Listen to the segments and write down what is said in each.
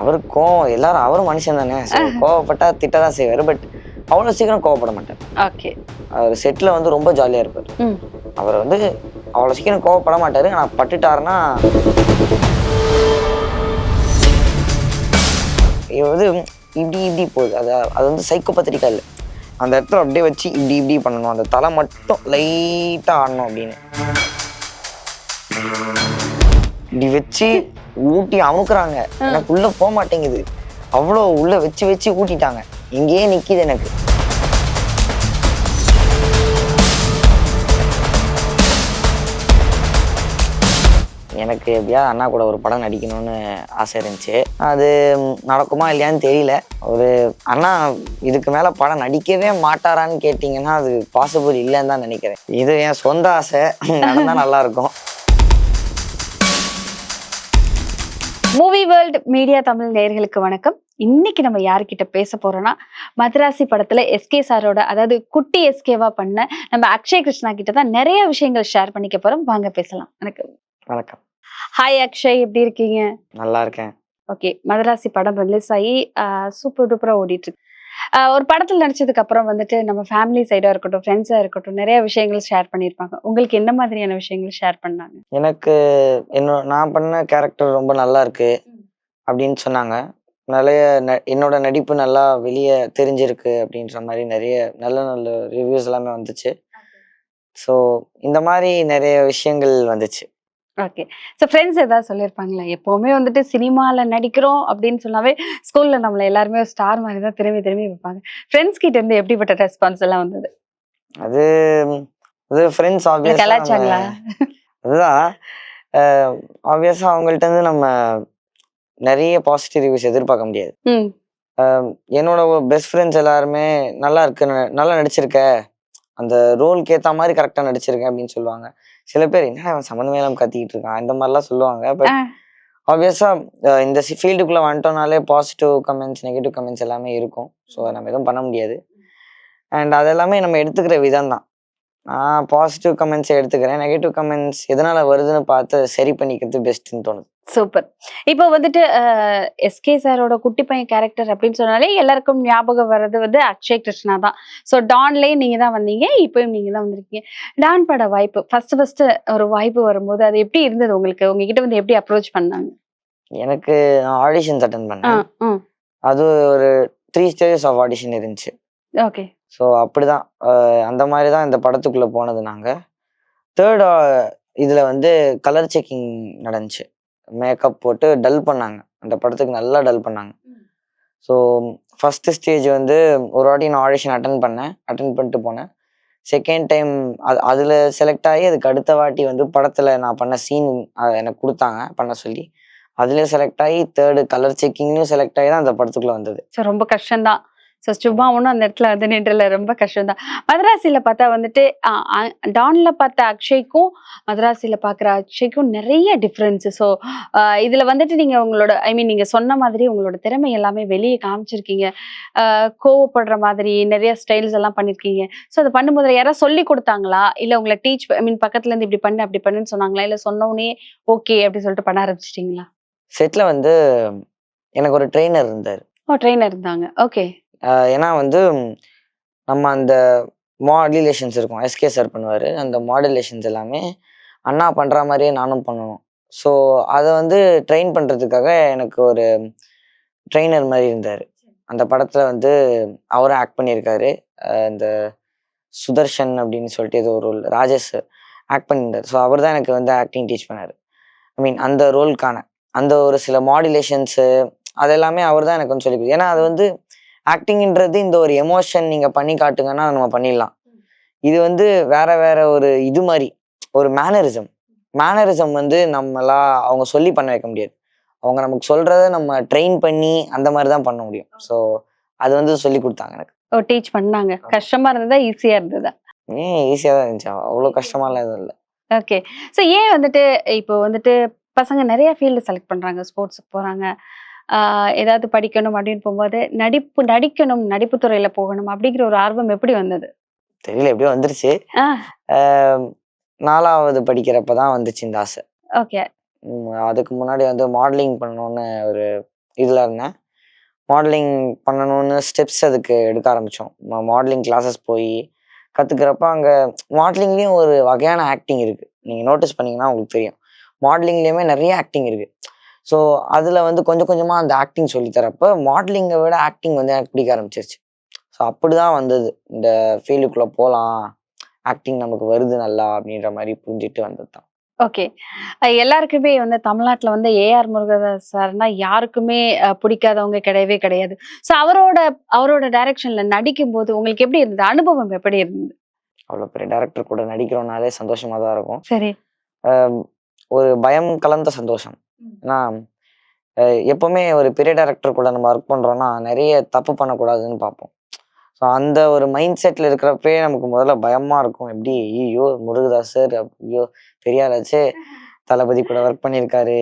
அவர் கோவம் எல்லாரும் அவரும் மனுஷன் தானே கோவப்பட்டா திட்டதான் செய்வார். பட் அவ்வளோ சீக்கிரம் கோவப்பட மாட்டார். ஓகே அவர் செட்டில் வந்து ரொம்ப ஜாலியாக இருப்பார். அவர் வந்து அவ்வளோ சீக்கிரம் கோவப்பட மாட்டார். ஆனால் பட்டுட்டாருன்னா இது வந்து இப்படி இப்படி போகுது. அது அது வந்து சைக்கோபத்திரிக்கா இல்லை அந்த இடத்துல அப்படியே வச்சு இப்படி இப்படி பண்ணணும். அந்த தலை மட்டும் லைட்டாக ஆடணும் அப்படின்னு. இப்படி வச்சு ஊட்டி அமுக்குறாங்க. எனக்கு உள்ள போக மாட்டேங்குது அவ்வளோ உள்ள வச்சு வச்சு ஊட்டிட்டாங்க. இங்கேயே நிக்குது எனக்கு. எனக்கு எப்படியாவது அண்ணா கூட ஒரு படம் நடிக்கணும்னு ஆசை இருந்துச்சு. அது நடக்குமா இல்லையான்னு தெரியல. ஒரு அண்ணா இதுக்கு மேலே படம் நடிக்கவே மாட்டாரான்னு கேட்டிங்கன்னா அது பாசிபிள் இல்லைன்னு தான் நினைக்கிறேன். இது என் சொந்த ஆசை. நடந்தா நல்லா மூவி வேர்ல்ட் மீடியா தமிழ் நேயர்களுக்கு வணக்கம். இன்னைக்கு நம்ம யார்கிட்ட பேச போறோம்னா மதராசி படத்துல எஸ்கே சாரோட அதாவது குட்டி எஸ்கேவா பண்ண நம்ம அக்ஷய் கிருஷ்ணா கிட்ட தான் நிறைய விஷயங்கள் ஷேர் பண்ணிக்க போறோம். வாங்க பேசலாம். எனக்கு வணக்கம். ஹாய் அக்ஷய் எப்படி இருக்கீங்க? நல்லா இருக்கேன். ஓகே மதராசி படம் ரிலீஸ் ஆகி சூப்பர் டூப்பரா ஓடிட்டு இருக்கு. ஒரு படத்துல நடிச்சதுக்கு அப்புறம் வந்துட்டு நம்ம ஃபேமிலி சைடா இருக்கட்டும் ஃப்ரெண்ட்ஸா இருக்கட்டும் நிறைய விஷயங்கள் ஷேர் பண்ணியிருப்பாங்க. உங்களுக்கு என்ன மாதிரியான விஷயங்கள் ஷேர் பண்ணாங்க? எனக்கு என்னோட நான் பண்ண கேரக்டர் ரொம்ப நல்லா இருக்கு அப்படின்னு சொன்னாங்க. நிறைய என்னோட நடிப்பு நல்லா வெளியே தெரிஞ்சிருக்கு அப்படின்ற மாதிரி நிறைய நல்ல நல்ல ரிவ்யூஸ் எல்லாமே வந்துச்சு. ஸோ இந்த மாதிரி நிறைய விஷயங்கள் வந்துச்சு. ஓகே ஸோ ஃப்ரெண்ட்ஸ் ஏதாவது சொல்லியிருப்பாங்களா? எப்போவுமே வந்துட்டு சினிமாவில் நடிக்கிறோம் அப்படின்னு சொன்னாவே ஸ்கூலில் நம்மளை எல்லாருமே ஒரு ஸ்டார் மாதிரி தான் திரும்பி திரும்பி வைப்பாங்க. ஃப்ரெண்ட்ஸ் கிட்ட இருந்து எப்படிப்பட்ட ரெஸ்பான்ஸ் எல்லாம் வந்தது? அது அது ஃப்ரெண்ட்ஸ் கலாச்சாங்களா அதுதான். ஆப்வியஸாக அவங்கள்ட்ட இருந்து நம்ம நிறைய பாசிட்டிவ் ரிவ்யூஸ் எதிர்பார்க்க முடியாது. என்னோட பெஸ்ட் ஃப்ரெண்ட்ஸ் எல்லாருமே நல்லா இருக்கு நல்லா நடிச்சிருக்க. அந்த ரோலுக்கு ஏற்ற மாதிரி கரெக்டாக நடிச்சிருக்கேன் அப்படின்னு சொல்லுவாங்க. சில பேர் என்ன அவன் சம்மந்தமே இல்லாமல் கத்திக்கிட்டு இருக்கான்? இந்த மாதிரிலாம் சொல்லுவாங்க. But ah. ஆப்வியஸாக இந்த ஃபீல்டுக்குள்ளே வந்துட்டோம்னாலே பாசிட்டிவ் கமெண்ட்ஸ் நெகட்டிவ் கமெண்ட்ஸ் எல்லாமே இருக்கும். ஸோ நம்ம எதுவும் பண்ண முடியாது. அண்ட் அதெல்லாமே நம்ம எடுத்துக்கிற விதம் தான். நான் பாசிட்டிவ் கமெண்ட்ஸை எடுத்துக்கிறேன். நெகட்டிவ் கமெண்ட்ஸ் எதனால் வருதுன்னு பார்த்து சரி பண்ணிக்கிறது பெஸ்ட்டுன்னு தோணுது. சூப்பர் இப்போ வந்துட்டு எஸ்கே சாரோட குட்டி பையன் கேரக்டர் அப்படின்னு சொன்னாலே எல்லாருக்கும் ஞாபகம் வர்றது வந்து அக்ஷய் கிருஷ்ணா தான். ஸோ டான்லேயே நீங்கள் தான் வந்தீங்க இப்போயும் நீங்கள் தான் வந்திருக்கீங்க. டான் பட வாய்ப்பு ஃபர்ஸ்ட் ஃபர்ஸ்ட் ஒரு வாய்ப்பு வரும்போது அது எப்படி இருந்தது உங்களுக்கு? உங்ககிட்ட வந்து எப்படி அப்ரோச் பண்ணாங்க? எனக்கு ஆடிஷன்ஸ் அட்டன் பண்ணேன். அது ஒரு த்ரீ ஸ்டேஜஸ் ஆஃப் ஆடிஷன் இருந்துச்சு. ஓகே ஸோ அப்படிதான். அந்த மாதிரி தான் இந்த படத்துக்குள்ளே போனது நாங்கள் தேர்ட் இதில் வந்து கலர் செக்கிங் நடந்துச்சு. மேக்கப் போட்டு டல் பண்ணாங்க. அந்த படத்துக்கு நல்லா டல் பண்ணாங்க. ஸோ ஃபஸ்ட்டு ஸ்டேஜ் வந்து ஒரு வாட்டி நான் ஆடிஷன் அட்டன் பண்ணேன். அட்டன் பண்ணிட்டு போனேன். செகண்ட் டைம் அது அதில் செலக்ட் ஆகி அதுக்கு அடுத்த வாட்டி வந்து படத்தில் நான் பண்ண சீன் எனக்கு கொடுத்தாங்க பண்ண சொல்லி. அதுலேயும் செலக்ட் ஆகி தேர்டு கலர் செக்கிங்லையும் செலக்ட் ஆகி தான் அந்த படத்துக்குள்ளே வந்தது. ஸோ ரொம்ப கஷ்டம்தான். ஸோ சும்மா ஒன்றும் அந்த இடத்துல வந்து நின்றல. ரொம்ப கஷ்டம்தான். மதராசியில் பார்த்தா வந்துட்டு டான்ல பார்த்த அக்ஷய்க்கும் மதராசியில் பார்க்குற அக்ஷய்க்கும் நிறைய டிஃப்ரென்ஸு ஸோ இதில் வந்துட்டு நீங்கள் உங்களோட ஐ மீன் நீங்கள் சொன்ன மாதிரி உங்களோட திறமை எல்லாமே வெளியே காமிச்சிருக்கீங்க. கோவப்படுற மாதிரி நிறைய ஸ்டைல்ஸ் எல்லாம் பண்ணியிருக்கீங்க ஸோ அதை பண்ணும்போது யாராவது சொல்லி கொடுத்தாங்களா? இல்லை உங்களை டீச் ஐ மீன் பக்கத்துலேருந்து இப்படி பண்ணு அப்படி பண்ணுன்னு சொன்னாங்களா? இல்லை சொன்னோடனே ஓகே அப்படி சொல்லிட்டு பண்ண ஆரம்பிச்சிட்டிங்களா? செட்டில் வந்து எனக்கு ஒரு ட்ரெயினர் இருந்தார். ஓ ட்ரெயினர் இருந்தாங்க. ஓகே ஏன்னா வந்து நம்ம அந்த மாடுலேஷன்ஸ் இருக்கும். எஸ்கே சார் பண்ணுவார். அந்த மாடுலேஷன்ஸ் எல்லாமே அண்ணா பண்ணுற மாதிரியே நானும் பண்ணணும். ஸோ அதை வந்து ட்ரெயின் பண்ணுறதுக்காக எனக்கு ஒரு ட்ரெயினர் மாதிரி இருந்தார். அந்த படத்தில் வந்து அவரும் ஆக்ட் பண்ணியிருக்காரு. இந்த சுதர்ஷன் அப்படின்னு சொல்லிட்டு ஏதோ ஒரு ரோல் ராஜேஷ் ஆக்ட் பண்ணியிருந்தார். ஸோ அவர் தான் எனக்கு வந்து ஆக்டிங் டீச் பண்ணார். ஐ மீன் அந்த ரோலுக்கான அந்த ஒரு சில மாடுலேஷன்ஸு அதெல்லாமே அவர் தான் எனக்கு வந்து சொல்லி ஏன்னா அது வந்து ஆக்டிங்ன்றது இந்த ஒரு எமோஷன் நீங்கள் பண்ணி காட்டுங்கன்னா நம்ம பண்ணிடலாம். இது வந்து வேற வேற ஒரு இது மாதிரி ஒரு மேனரிசம் மேனரிசம் வந்து நம்மளா அவங்க சொல்லி பண்ண வைக்க முடியாது. அவங்க நமக்கு சொல்றத நம்ம ட்ரெயின் பண்ணி அந்த மாதிரி தான் பண்ண முடியும். ஸோ அது வந்து சொல்லி கொடுத்தாங்க எனக்கு. ஓ டீச் பண்ணாங்க. கஷ்டமா இருந்ததா ஈஸியா இருந்ததா? ஏன் ஈஸியாக தான் இருந்துச்சு. அவ்வளோ கஷ்டமாலாம் எதுவும் இல்லை. ஓகே ஸோ ஏன் வந்துட்டு இப்போ வந்துட்டு பசங்க நிறைய ஃபீல்டு செலக்ட் பண்றாங்க. ஸ்போர்ட்ஸுக்கு போறாங்க. ஆஹ் ஏதாவது படிக்கணும் அப்படின்னு போகும்போது நடிப்பு நடிக்கணும் நடிப்பு துறையில போகணும் அப்படிங்கிற ஒரு ஆர்வம் எப்படி வந்தது? தெரியல எப்படியோ வந்துருச்சு. நாலாவது படிக்கிறப்ப தான் வந்துச்சு இந்த ஆசை. ஓகே. அதுக்கு முன்னாடி வந்து மாடலிங் பண்ணணும்னு ஒரு இதில் இருந்தேன். மாடலிங் பண்ணணும்னு ஸ்டெப்ஸ் அதுக்கு எடுக்க ஆரம்பித்தோம் மாடலிங் கிளாஸஸ் போய் கற்றுக்கிறப்ப அங்கே மாடலிங்லேயும் ஒரு வகையான ஆக்டிங் இருக்குது நீங்கள் நோட்டீஸ் பண்ணீங்கன்னா உங்களுக்கு தெரியும். மாடலிங்லேயுமே நிறைய ஆக்டிங் இருக்குது ஸோ அதில் வந்து கொஞ்சம் கொஞ்சமாக அந்த ஆக்டிங் சொல்லித்தரப்ப மாடலிங்கை விட ஆக்டிங் வந்து எனக்கு பிடிக்க ஆரம்பிச்சிருச்சு. ஸோ அப்படி தான் வந்தது. இந்த ஃபீல்டுக்குள்ளே போகலாம் ஆக்டிங் நமக்கு வருது நல்லா அப்படின்ற மாதிரி புரிஞ்சுட்டு வந்தது தான். ஓகே எல்லாருக்குமே வந்து தமிழ்நாட்டுல வந்து ஏஆர் முருகதாஸ் சார்னா யாருக்குமே பிடிக்காதவங்க கிடையவே கிடையாது. ஸோ அவரோட அவரோட டைரக்ஷன்ல நடிக்கும் போது உங்களுக்கு எப்படி இருந்தது? அனுபவம் எப்படி இருந்தது? அவ்வளோ பெரிய டேரக்டர் கூட நடிக்கிறோம்னாலே சந்தோஷமாக தான் இருக்கும். சரி. ஒரு பயம் கலந்த சந்தோஷம். ஏன்னா அஹ், எப்பவுமே ஒரு பெரிய டேரக்டர் கூட நம்ம ஒர்க் பண்ணுறோன்னா நிறைய தப்பு பண்ணக்கூடாதுன்னு பார்ப்போம். ஸோ அந்த ஒரு மைண்ட் செட்டில் இருக்கிறப்பே நமக்கு முதல்ல பயமாக இருக்கும். எப்படி ஐயோ முருகதாஸ் சார் ஐயோ பெரிய ஆளாச்சு தளபதி கூட ஒர்க் பண்ணியிருக்காரு.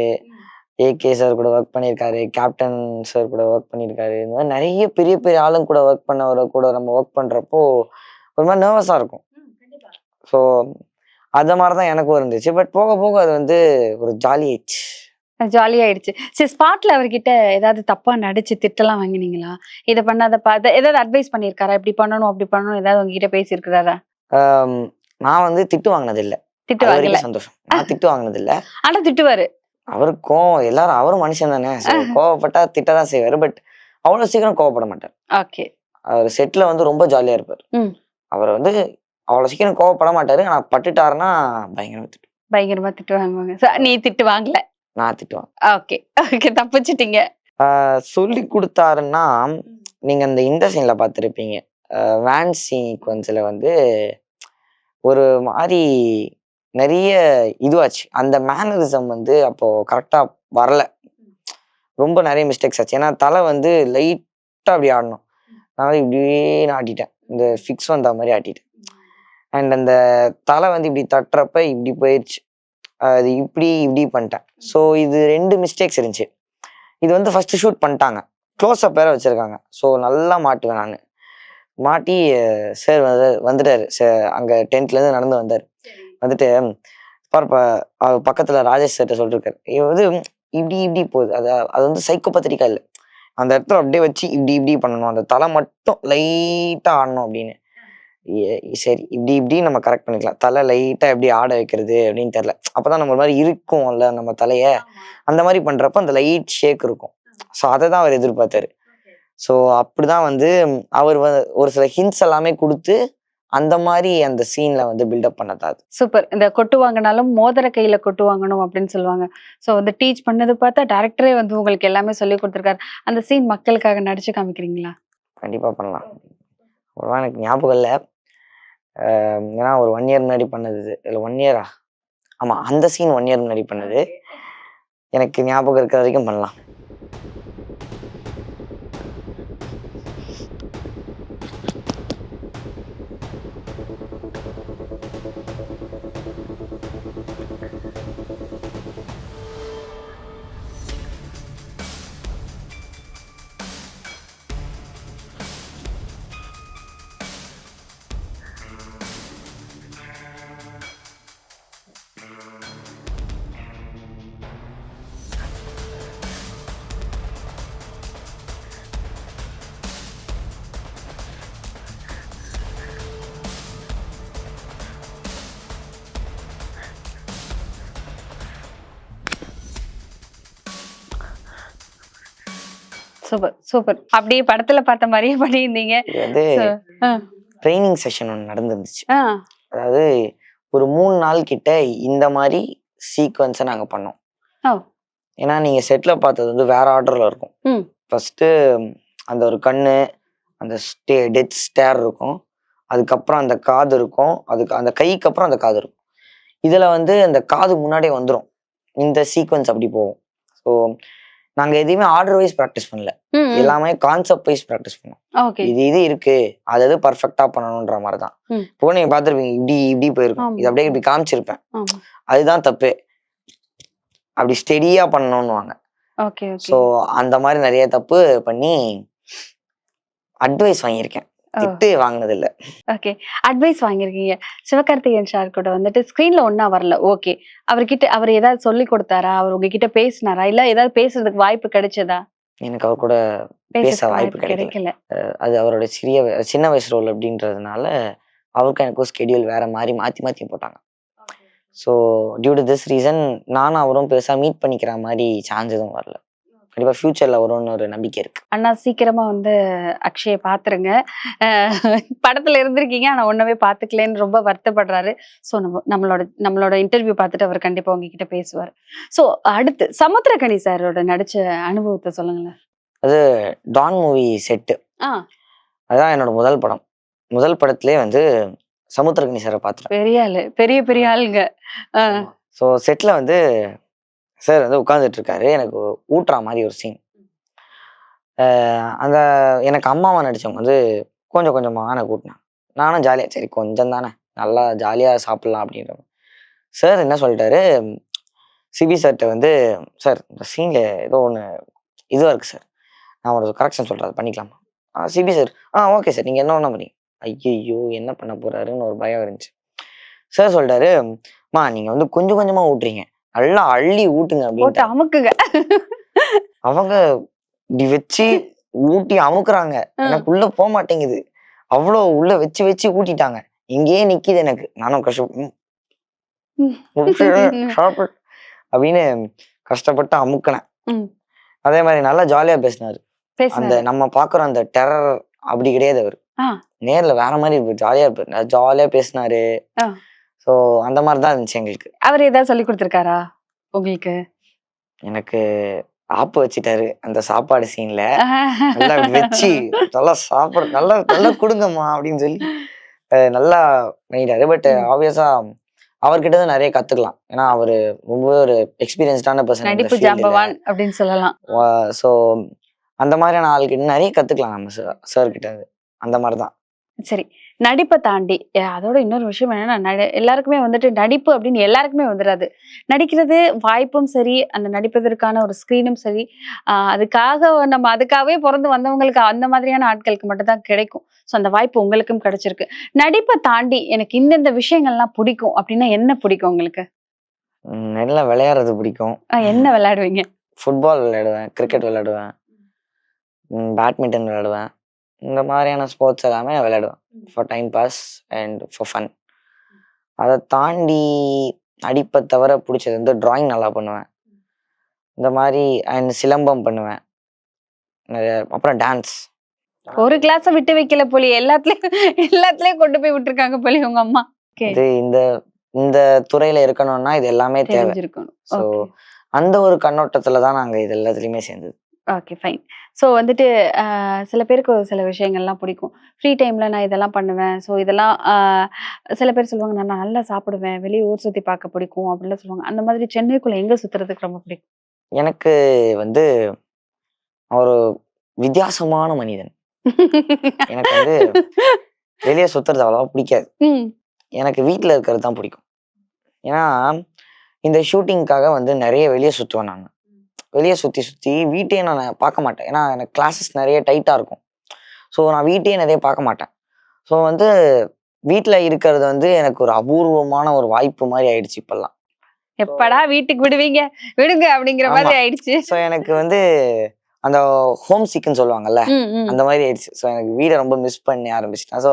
ஏகே சார் கூட ஒர்க் பண்ணியிருக்காரு. கேப்டன் சார் கூட ஒர்க் பண்ணியிருக்காரு. இந்த மாதிரி நிறைய பெரிய பெரிய ஆளுங்க கூட ஒர்க் பண்ணவரை கூட நம்ம ஒர்க் பண்ணுறப்போ ஒரு மாதிரி நர்வஸாக இருக்கும். ஸோ அந்த மாதிரி தான் எனக்கும் இருந்துச்சு. பட் போக போக அது வந்து ஒரு ஜாலி ஆயிடுச்சு. ஜாலியாயிடுச்சு சரி ஸ்பாட்ல அவர்கிட்ட ஏதாவது தப்பா நடிச்சு திட்டலாம் வாங்கினீங்களா? இதை பண்ணாதப்பா அதை ஏதாவது அட்வைஸ் பண்ணியிருக்காரா? இப்படி பண்ணணும் அப்படி பண்ணணும் ஏதாவது உங்ககிட்ட பேசியிருக்கிறாரா? நான் வந்து திட்டு வாங்கினது இல்லை திட்டு வாங்கல. சந்தோஷம். நான் திட்டு வாங்கினது இல்லை ஆனா திட்டுவாரு. அவருக்கும் எல்லாரும் அவரும் மனுஷன் தானே. கோவப்பட்டா திட்ட தான் செய்வாரு. பட் அவ்வளோ சீக்கிரம் கோவப்பட மாட்டார். ஓகே. அவர் செட்டில் வந்து ரொம்ப ஜாலியாக இருப்பார். அவர் வந்து அவ்வளோ சீக்கிரம் கோவப்பட மாட்டாரு. ஆனால் பட்டுட்டாருன்னா பயங்கரமா திட்டு. பயங்கரமா திட்டு வாங்குவாங்க. நீ திட்டு வாங்கல. நான் திட்டுவேன் ஓகே ஓகே தப்பிச்சிட்டீங்க சொல்லி கொடுத்தாருன்னா நீங்க அந்த இந்த சீன்ல பார்த்துருப்பீங்க. வேன் சீக்வன்ஸ்ல வந்து ஒரு மாதிரி நிறைய இதுவாச்சு. அந்த மேனரிசம் வந்து அப்போ கரெக்டா வரல. ரொம்ப நிறைய மிஸ்டேக்ஸ் ஆச்சு. ஏன்னா தலை வந்து லைட்டா அப்படி ஆடணும். நான் இப்படியே நான் ஆட்டிட்டேன். இந்த ஃபிக்ஸ் வந்த மாதிரி ஆட்டிட்டேன். அண்ட் அந்த தலை வந்து இப்படி தட்டுறப்ப இப்படி போயிடுச்சு அது இப்படி இப்படி பண்ணிட்டேன். ஸோ இது ரெண்டு மிஸ்டேக்ஸ் இருந்துச்சு. இது வந்து ஃபர்ஸ்ட் ஷூட் பண்ணிட்டாங்க. க்ளோஸ் அப் வேற வச்சிருக்காங்க. ஸோ நல்லா மாட்டுவேன் நான். மாட்டி சார் வந்து வந்துட்டாரு. சார் அங்க டென்த்ல இருந்து நடந்து வந்தார். வந்துட்டு பாருப்ப பக்கத்துல ராஜேஷ் சார்ட்ட சொல்லிருக்காரு. இது வந்து இப்படி இப்படி போகுது. அது அது வந்து சைக்கோபத்திரிக்கா இல்லை அந்த இடத்துல அப்படியே வச்சு இப்படி இப்படி பண்ணணும். அந்த தலை மட்டும் லைட்டா ஆடணும் அப்படின்னு. சரி இப்படி இப்படி நம்ம கரெக்ட் பண்ணிக்கலாம். தலை லைட்டா எப்படி ஆட வைக்கிறது அப்படின்னு தெரியல. அப்பதான் நம்ம ஒரு மாதிரி இருக்கும்ல நம்ம தலைய. அந்த மாதிரி பண்றப்ப அந்த லைட் ஷேக் இருக்கும். ஸோ அதை தான் அவர் எதிர்பார்த்தாரு. ஸோ அப்படிதான் வந்து அவர் ஒரு சில ஹிண்ட்ஸ் எல்லாமே கொடுத்து அந்த மாதிரி அந்த சீன்ல வந்து பில்டப் பண்ணதா அது. சூப்பர் இந்த கொட்டு வாங்கினாலும் மோதிர கையில கொட்டு வாங்கணும் அப்படின்னு சொல்லுவாங்க. சோ வந்து டீச் பண்ணது பார்த்தா டேரக்டரே வந்து உங்களுக்கு எல்லாமே சொல்லி கொடுத்துருக்காரு. அந்த சீன் மக்களுக்காக நடிச்சு காமிக்கிறீங்களா? கண்டிப்பா பண்ணலாம். ஒரு எனக்கு ஞாபகம் இல்லை. ஏன்னா ஒரு ஒன் இயர் முன்னாடி பண்ணது. இல்லை ஒன் இயரா ஆமா அந்த சீன் ஒன் இயர் முன்னாடி பண்ணது. எனக்கு ஞாபகம் இருக்கிற வரைக்கும் பண்ணலாம். Super super. அப்படியே படத்துல பார்த்த மாதிரியே பண்ணியிருந்தீங்க. வந்து ட்ரைனிங் செஷன் ஒன்று நடந்துருந்துச்சு. அதாவது ஒரு மூணு நாள் கிட்ட இந்த மாதிரி சீக்வன்ஸை நாங்கள் பண்ணோம். ஏன்னா நீங்க செட்ல பார்த்தது வந்து வேற ஆர்டர்ல இருக்கும். ம். ஃபர்ஸ்ட் அந்த ஒரு கண்ணு அந்த ஸ்டே டெத் ஸ்டேர் இருக்கும். அதுக்கப்புறம் அந்த காது இருக்கும். அதுக்கு அந்த கைக்கு அப்புறம் அந்த காது இருக்கும். இதுல வந்து அந்த காது முன்னாடியே வந்துடும் இந்த சீக்வன்ஸ் அப்படி போகும். ஸோ நாங்க எதையுமே ஆர்டர் வைஸ் ப்ராக்டிஸ் பண்ணல. எல்லாமே கான்செப்ட் வைஸ் ப்ராக்டிஸ் பண்ணோம் இது இது இருக்கு அது அது பர்ஃபெக்டா பண்ணணுன்ற மாதிரி தான். இப்போ நீங்க பார்த்துருப்பீங்க இப்படி இப்படி போயிருக்கும். இது அப்படியே இப்படி காமிச்சிருப்பேன். அதுதான் தப்பு அப்படி ஸ்டெடியா பண்ணணும்னுவாங்க ஸோ அந்த மாதிரி நிறைய தப்பு பண்ணி அட்வைஸ் வாங்கியிருக்கேன். திட்டு வாங்கினது இல்ல ஓகே. அட்வைஸ் வாங்கியிருக்கீங்க. சிவகார்த்திகேயன் சார் கூட வந்துட்டு ஸ்க்ரீன்ல ஒண்ணா வரல. ஓகே. அவர்கிட்ட அவர் ஏதாவது சொல்லி கொடுத்தாரா? அவர் உங்ககிட்ட பேசினாரா? இல்ல ஏதாவது பேசுறதுக்கு வாய்ப்பு கிடைச்சதா? எனக்கு அவர் கூட பேச வாய்ப்பு கிடைக்கல. அது அவரோட சிறிய சின்ன வயசு ரோல் அப்படின்றதுனால, அவருக்கும் எனக்கும் ஸ்கெட்யூல் வேற மாரி மாத்தி மாத்தி போட்டாங்க. So due to this reason நானும் அவரும் பெருசா மீட் பண்ணிக்கிற மாரி சான்ஸ் எதுவும் வரல. கண்டிப்பா ஃபியூச்சர்ல வரும்னு ஒரு நம்பிக்கை இருக்கு. அண்ணா சீக்கிரமா வந்து அக்ஷய பாத்துருங்க. அஹ் படத்துல இருந்திருக்கீங்க ஆனா ஒன்னவே பாத்துக்கலன்னு ரொம்ப வருத்தப்படுறாரு. ஸோ நம்ம நம்மளோட நம்மளோட இன்டர்வியூ பார்த்துட்டு அவர் கண்டிப்பா உங்ககிட்ட பேசுவார். ஸோ அடுத்து சமுத்திரகனி சாரோட நடிச்ச அனுபவத்தை சொல்லுங்களேன். Don movie set. ஆ. அதான் என்னோட முதல் படம். முதல் படத்திலேயே வந்து சமுத்திரக்கனி சார பார்த்துட்டேன். பெரிய ஆளு பெரிய பெரிய ஆளுங்க. ஸோ செட்ல வந்து சார் வந்து உட்காந்துட்டு இருக்காரு. எனக்கு ஊட்டுற மாதிரி ஒரு சீன். அந்த எனக்கு அம்மாவை நடித்தவங்க வந்து கொஞ்சம் கொஞ்சமாக எனக்கு கூட்டினேன் நானும் ஜாலியாக சரி கொஞ்சம் தானே நல்லா ஜாலியாக சாப்பிட்லாம் அப்படின்ற சார் என்ன சொல்லிட்டாரு, சிபி சார்கிட்ட வந்து சார் இந்த சீனில் ஏதோ ஒன்று இதுவாக இருக்குது சார். நான் ஒரு கரெக்ஷன் சொல்கிறேன் அது பண்ணிக்கலாமா? ஆ சிபி சார் ஆ ஓகே சார் நீங்கள் என்ன பண்ண முடியும் ஐயோ என்ன பண்ண போகிறாருன்னு ஒரு பயம் இருந்துச்சு. சார் சொல்லிட்டாரு, மா நீங்கள் வந்து கொஞ்சம் கொஞ்சமாக ஊட்டுறீங்க. நல்லா அள்ளி ஊட்டுங்க" அப்படின்ட்டாரு. அமுக்குங்க அவங்க இப்படி வச்சு ஊட்டி அமுக்குறாங்க. எனக்கு உள்ள போ மாட்டேங்குது. அவ்வளோ உள்ள வச்சு வச்சு ஊட்டிட்டாங்க. இங்கேயே நிக்குது எனக்கு. நானும் கஷ்ட ம். ம். முடிச்சிடு சாப்பிடு அப்படின்னு கஷ்டப்பட்டு அமுக்குனேன். அதே மாரி நல்லா ஜாலியா பேசினாரு. அந்த நம்ம பார்க்குற அந்த டெரர் அப்படி கிடையாது அவரு. நேர்ல வேற மாரி இருப்பாரு. ஜாலியா இருப்பாரு. ஜாலியா பேசினாரு. ஸோ அந்த மாரி தான் இருந்துச்சு எங்களுக்கு. அவர் ஏதாவது சொல்லி கொடுத்திருக்காரா உங்களுக்கு எனக்கு ஆப்பு வச்சுட்டாரு அந்த சாப்பாடு சீன்ல. நல்லா வச்சு நல்லா சாப்பிட நல்லா நல்லா குடுங்கம்மா அப்படின்னு சொல்லி நல்லா பண்ணிட்டாரு. பட். ஆப்வியஸா அவர்கிட்ட இருந்து நிறைய கத்துக்கலாம். ஏன்னா அவரு ரொம்பவே ஒரு எக்ஸ்பீரியன்ஸ்டான பர்சன் நடிப்பு. ஜாம்பவான் அப்படின்னு சொல்லலாம் ஸோ அந்த மாதிரியான ஆள்கிட்ட நிறைய கத்துக்கலாம் நம்ம சார் கிட்ட. அந்த மாதிரி தான். சரி நடிப்பை தாண்டி அதோட இன்னொரு விஷயம் என்னன்னா நடி- எல்லாருக்குமே வந்துட்டு நடிப்பு அப்படின்னு எல்லாருக்குமே வந்துடாது நடிக்கிறது வாய்ப்பும் சரி அந்த நடிப்பதற்கான ஒரு ஸ்க்ரீனும் சரி அதுக்காக நம்ம அதுக்காகவே பிறந்து வந்தவங்களுக்கு அந்த மாதிரியான ஆட்களுக்கு மட்டும்தான் கிடைக்கும் ஸோ அந்த வாய்ப்பு உங்களுக்கும் கிடைச்சிருக்கு நடிப்பை தாண்டி எனக்கு இந்தந்த விஷயங்கள்லாம் பிடிக்கும் அப்படின்னா என்ன பிடிக்கும் உங்களுக்கு நல்லா விளையாடுறது பிடிக்கும். என்ன விளையாடுவீங்க ஃபுட்பால் விளையாடுவேன். கிரிக்கெட் விளையாடுவேன். பேட்மிண்டன் விளையாடுவேன். இந்த மாதிரியான ஸ்போர்ட்ஸ் எல்லாமே நான் விளையாடுவேன். For time pass and for fun. அதை தாண்டி நடிப்பை தவிர பிடிச்சது வந்து டிராயிங் நல்லா பண்ணுவேன். இந்த மாதிரி அண்ட் சிலம்பம் பண்ணுவேன். நிறைய அப்புறம் டான்ஸ். ஒரு கிளாஸை விட்டு வைக்கல போலி எல்லாத்துலயும் எல்லாத்துலயும் கொண்டு போய் விட்டுருக்காங்க போலி உங்க அம்மா இது இந்த இந்த துறையில இருக்கணும்னா இது எல்லாமே தேவை. தெரிஞ்சிருக்கணும் ஸோ அந்த ஒரு கண்ணோட்டத்துல தான் நாங்க இது எல்லாத்துலயுமே சேர்ந்தது. ஓகே ஃபைன் ஸோ வந்துட்டு சில பேருக்கு ஒரு சில விஷயங்கள்லாம் பிடிக்கும் ஃப்ரீ டைமில் நான் இதெல்லாம் பண்ணுவேன் ஸோ இதெல்லாம் சில பேர் சொல்லுவாங்க நான் நல்லா சாப்பிடுவேன் வெளியே ஊர் சுற்றி பார்க்க பிடிக்கும் அப்படிலாம் சொல்லுவாங்க அந்த மாதிரி சென்னைக்குள்ள எங்கே சுற்றுறதுக்கு ரொம்ப பிடிக்கும் எனக்கு வந்து ஒரு வித்தியாசமான மனிதன். எனக்கு வந்து வெளியே சுத்துறது அவ்வளவா பிடிக்காது. ம், எனக்கு வீட்ல இருக்கிறது தான் பிடிக்கும். ஏன்னா இந்த ஷூட்டிங்க்காக வந்து நிறைய வெளியே சுத்துவேன் நானு. வெளியே சுத்தி சுத்தி வீட்டையே நான் பார்க்க மாட்டேன். ஏன்னா எனக்கு கிளாஸஸ் நிறைய டைட்டா இருக்கும். ஸோ நான் வீட்டையே நிறைய பார்க்க மாட்டேன். ஸோ வந்து வீட்ல இருக்கிறது வந்து எனக்கு ஒரு அபூர்வமான ஒரு வாய்ப்பு மாதிரி ஆயிடுச்சு இப்பல்லாம். எப்படா வீட்டுக்கு விடுவீங்க விடுங்க அப்படிங்கிற மாதிரி. ஆயிடுச்சு ஸோ எனக்கு வந்து அந்த ஹோம் சிக்னு சொல்லுவாங்கல்ல. அந்த மாதிரி ஆயிடுச்சு. ஸோ எனக்கு வீட ரொம்ப மிஸ் பண்ண ஆரம்பிச்சுட்டேன். ஸோ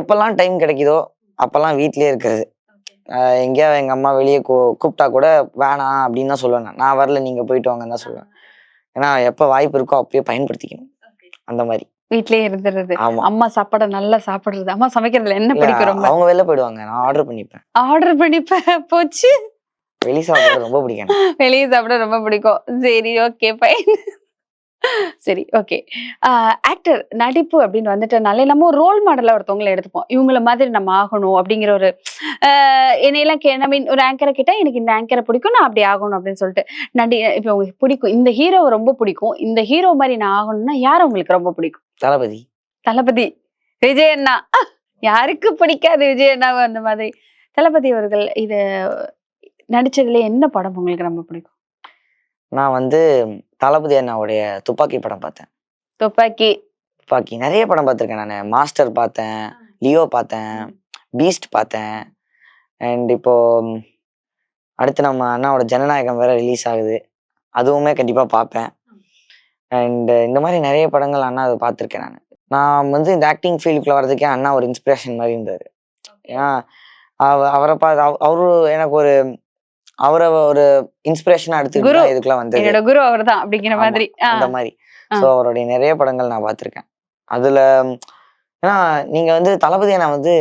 எப்பல்லாம் டைம் கிடைக்குதோ அப்பல்லாம் வீட்லயே இருக்கிறது. எங்கேயாவது எங்க அம்மா வெளியே கூ கூப்பிட்டா கூட வேணாம் அப்படின்னு தான் சொல்லுவேன் நான். வரல நீங்க போயிட்டு வாங்கன்னு தான் சொல்லுவேன். ஏன்னா எப்ப வாய்ப்பு இருக்கோ அப்பயே பயன்படுத்திக்கணும். அந்த மாதிரி. வீட்லயே இருந்துறது. அம்மா சாப்பாட நல்லா சாப்பிடுறது அம்மா சமைக்கிறதுல என்ன பிடிக்கும் அவங்க வெளில போயிடுவாங்க. நான் ஆர்டர் பண்ணிப்பேன். ஆர்டர் பண்ணி ப- போச்சு வெளி சாப்பாடு ரொம்ப பிடிக்கும். வெளியே சாப்பிட ரொம்ப பிடிக்கும் சரி ஓகே ஃபைன் சரி ஓகே. ஆக்டர் நடிப்பு அப்படின்னு வந்துட்டனாலே நம்ம ஒரு ரோல் மாடலா ஒருத்தவங்களை எடுத்துப்போம். இவங்கள மாதிரி நம்ம ஆகணும் அப்படிங்கிற ஒரு என்னையெல்லாம் கே ஐ மீன் ஒரு ஆங்கரை கேட்டா எனக்கு இந்த ஆங்கரை பிடிக்கும் நான் அப்படி ஆகணும் அப்படின்னு சொல்லிட்டு நடி இப்போ உங்களுக்கு பிடிக்கும். இந்த ஹீரோ ரொம்ப பிடிக்கும். இந்த ஹீரோ மாதிரி நான் ஆகணும்னா யார் உங்களுக்கு ரொம்ப பிடிக்கும்? தளபதி. தளபதி. விஜய் அண்ணா. யாருக்கு பிடிக்காது விஜய் அண்ணாவை அந்த மாதிரி. தளபதி அவர்கள் இது நடிச்சதுல என்ன படம் உங்களுக்கு ரொம்ப பிடிக்கும்? நான் வந்து தளபதி அண்ணாவுடைய துப்பாக்கி படம் பார்த்தேன். துப்பாக்கி துப்பாக்கி நிறைய படம் பார்த்துருக்கேன் நானு. மாஸ்டர் பார்த்தேன். லியோ பார்த்தேன். பீஸ்ட் பார்த்தேன். அண்ட் இப்போ அடுத்து நம்ம அண்ணாவோட ஜனநாயகம் வேற ரிலீஸ் ஆகுது. அதுவுமே கண்டிப்பா பார்ப்பேன். அண்ட் இந்த மாதிரி நிறைய படங்கள் அண்ணா அதை பார்த்துருக்கேன் நான் நான் வந்து இந்த ஆக்டிங் ஃபீல்டுக்குள்ள வர்றதுக்கே அண்ணா ஒரு இன்ஸ்பிரேஷன் மாதிரி இருந்தார் ஏன்னா அவ அவரை பார்த்து அவ- அவரு எனக்கு ஒரு அவரை ஒரு இன்ஸ்பிரேஷனாக எடுத்துக்கிட்டு குரு. தான் இதுக்கெல்லாம் வந்தது. என்னோட குரு அவர்தான் அப்படிங்கிற ஆமா, மாதிரி. அந்த மாதிரி. ஸோ அவருடைய நிறைய படங்கள் நான் பார்த்துருக்கேன். அதுல ஏன்னா நீங்க வந்து தளபதி நான் வந்து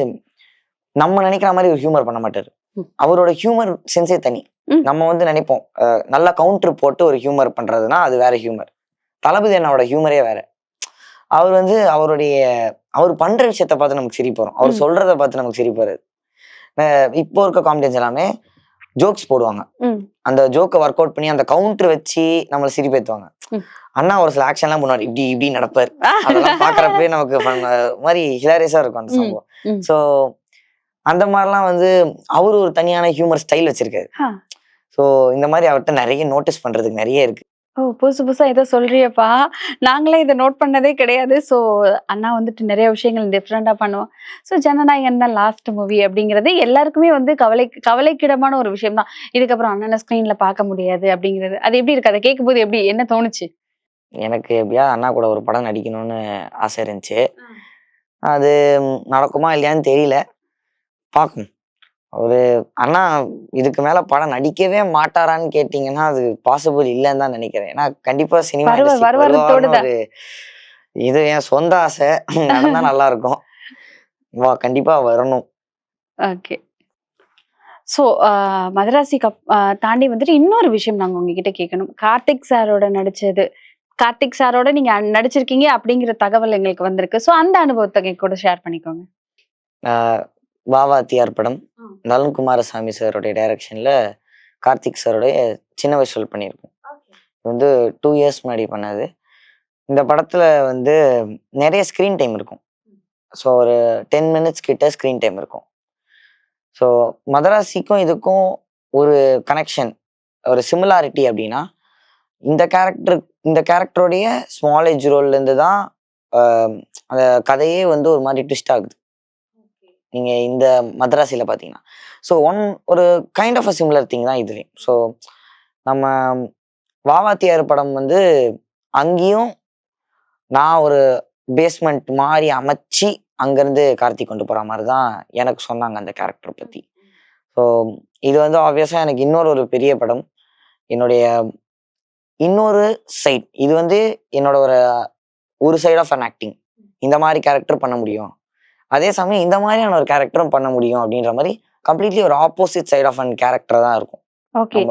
நம்ம நினைக்கிற மாதிரி ஒரு ஹியூமர் பண்ண மாட்டாரு. அவரோட ஹியூமர் சென்ஸே தனி. நம்ம வந்து நினைப்போம். நல்ல கவுண்டர் போட்டு ஒரு ஹியூமர் பண்றதுன்னா அது வேற ஹியூமர் தளபதி அண்ணாவோட ஹியூமரே வேற. அவர் வந்து அவருடைய அவர் பண்ற விஷயத்த பார்த்து நமக்கு சிரிப்பு வரும். அவர். சொல்றத பார்த்து நமக்கு சிரிப்பு வருது. இப்போ இருக்க காமெடியன்ஸ் எல்லாமே ஜோக்ஸ் போடுவாங்க. அந்த ஜோக்கை ஒர்க் அவுட் பண்ணி அந்த கவுண்டர் வச்சு நம்மளை சிரிப்பேத்துவாங்க. அண்ணா ஒரு சில ஆக்ஷன்லாம் பண்ணுவார் இப்படி இப்படி நடப்பார். அதெல்லாம் பாக்குறப்பவே நமக்கு மாதிரி ஹிலாரியஸா இருக்கும் அந்த சம்பவம். ஸோ அந்த மாதிரிலாம் வந்து அவரு ஒரு தனியான ஹியூமர் ஸ்டைல் வச்சிருக்காரு. ஸோ இந்த மாதிரி அவர்கிட்ட நிறைய நோட்டீஸ் பண்றதுக்கு நிறைய இருக்கு ஓ புதுசு புதுசா ஏதோ சொல்றியப்பா. நாங்களே இதை நோட் பண்ணதே கிடையாது. ஸோ அண்ணா வந்துட்டு நிறைய விஷயங்கள் டிஃப்ரெண்டா பண்ணுவோம் ஸோ ஜனநாயகன் தான் லாஸ்ட் மூவி அப்படிங்கிறது எல்லாருக்குமே வந்து கவலை கவலைக்கிடமான ஒரு விஷயம் தான் இதுக்கப்புறம் அண்ணனை ஸ்க்ரீன்ல பார்க்க முடியாது அப்படிங்கிறது. அது எப்படி இருக்கு? அதை கேட்கும்போது எப்படி என்ன தோணுச்சு? எனக்கு எப்படியாவது அண்ணா கூட ஒரு படம் நடிக்கணும்னு ஆசை இருந்துச்சு. அது நடக்குமா இல்லையான்னு தெரியல. பார்க்கும் ஒரு அண்ணா இதுக்கு மேல படம் நடிக்கவே மாட்டாரான்னு கேட்டீங்கன்னா அது பாசிபிள் இல்லைன்னு தான் நினைக்கிறேன். ஏன்னா கண்டிப்பா சினிமா? ஒரு இது என் சொந்த ஆசை. நடந்தா நல்லா இருக்கும் வா கண்டிப்பா வரணும். ஓகே. ஸோ மதராசி கப் தாண்டி வந்துட்டு இன்னொரு விஷயம் நாங்கள் உங்ககிட்ட கேட்கணும். கார்த்திக் சாரோட நடிச்சது. கார்த்திக் சாரோட நீங்க நடிச்சிருக்கீங்க அப்படிங்கிற தகவல் எங்களுக்கு வந்திருக்கு. ஸோ அந்த அனுபவத்தை கூட ஷேர் பண்ணிக்கோங்க. வாவாத்தியார் படம். நலன் குமாரசாமி சாருடைய டைரக்ஷன்ல கார்த்திக் சாருடைய சின்ன வயசுல பண்ணியிருக்கோம். வந்து டூ இயர்ஸ் முன்னாடி பண்ணது. இந்த படத்துல வந்து நிறைய ஸ்க்ரீன் டைம் இருக்கும். ஸோ ஒரு டென் மினிட்ஸ் கிட்ட ஸ்க்ரீன் டைம் இருக்கும். ஸோ மதராசிக்கும் இதுக்கும் ஒரு கனெக்ஷன் ஒரு சிமிலாரிட்டி அப்படின்னா இந்த கேரக்டர் இந்த கேரக்டருடைய ஸ்மால் ஏஜ் ரோல்லேருந்து தான் அந்த கதையே வந்து ஒரு மாதிரி ட்விஸ்ட் ஆகுது. நீங்கள் இந்த மதராசியில் பார்த்தீங்கன்னா ஸோ ஒன் ஒரு kind of uh similar thing தான் இதுலேயும் ஸோ நம்ம வாவாத்தியார் படம் வந்து அங்கேயும் நான் ஒரு பேஸ்மெண்ட் மாதிரி அமைச்சு அங்கேருந்து கார்த்தி கொண்டு போகிற மாதிரி தான் எனக்கு சொன்னாங்க அந்த கேரக்டர் பற்றி ஸோ இது வந்து ஆப்வியஸாக எனக்கு இன்னொரு ஒரு பெரிய படம். என்னுடைய இன்னொரு சைட் இது வந்து என்னோட ஒரு ஒரு சைட் ஆஃப் அன் ஆக்டிங் இந்த மாதிரி கேரக்டர் பண்ண முடியும். அதே சமயம் இந்த மாதிரியான ஒரு கேரக்டரும் பண்ண முடியும் அப்படின்ற மாதிரி கம்ப்ளீட்லி ஒரு opposite side of and character தான் இருக்கும். ஓகே.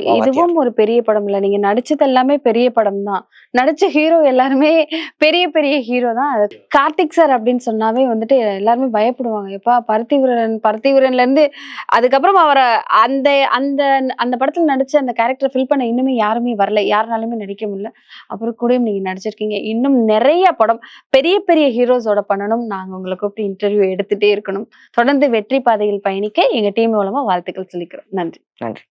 வாவாத்தியார். இதுவும் ஒரு பெரிய படம் இல்ல. நீங்க நடிச்சது எல்லாமே பெரிய படம் தான் நடிச்ச ஹீரோ எல்லாருமே பெரிய பெரிய ஹீரோ தான். கார்த்திக் சார் அப்படின்னு சொன்னாவே வந்துட்டு எல்லாருமே பயப்படுவாங்க. எப்பா பருத்திவீரன் பருத்திவீரன்ல இருந்து அதுக்கப்புறம் அவரை அந்த அந்த அந்த படத்துல நடிச்ச அந்த கேரக்டர் ஃபில் பண்ண இன்னுமே யாருமே வரல. யாருனாலுமே நடிக்க முடியல. அப்புறம் கூடயும் நீங்க நடிச்சிருக்கீங்க. இன்னும் நிறைய படம் பெரிய பெரிய ஹீரோஸோட பண்ணணும். நாங்க உங்களை கூப்பிட்டு இன்டர்வியூ எடுத்துட்டே இருக்கணும். தொடர்ந்து வெற்றி பாதையில் பயணிக்க எங்க டீம் மூலமா வாழ்த்துக்கள் சொல்லிக்கிறோம். நன்றி. நன்றி.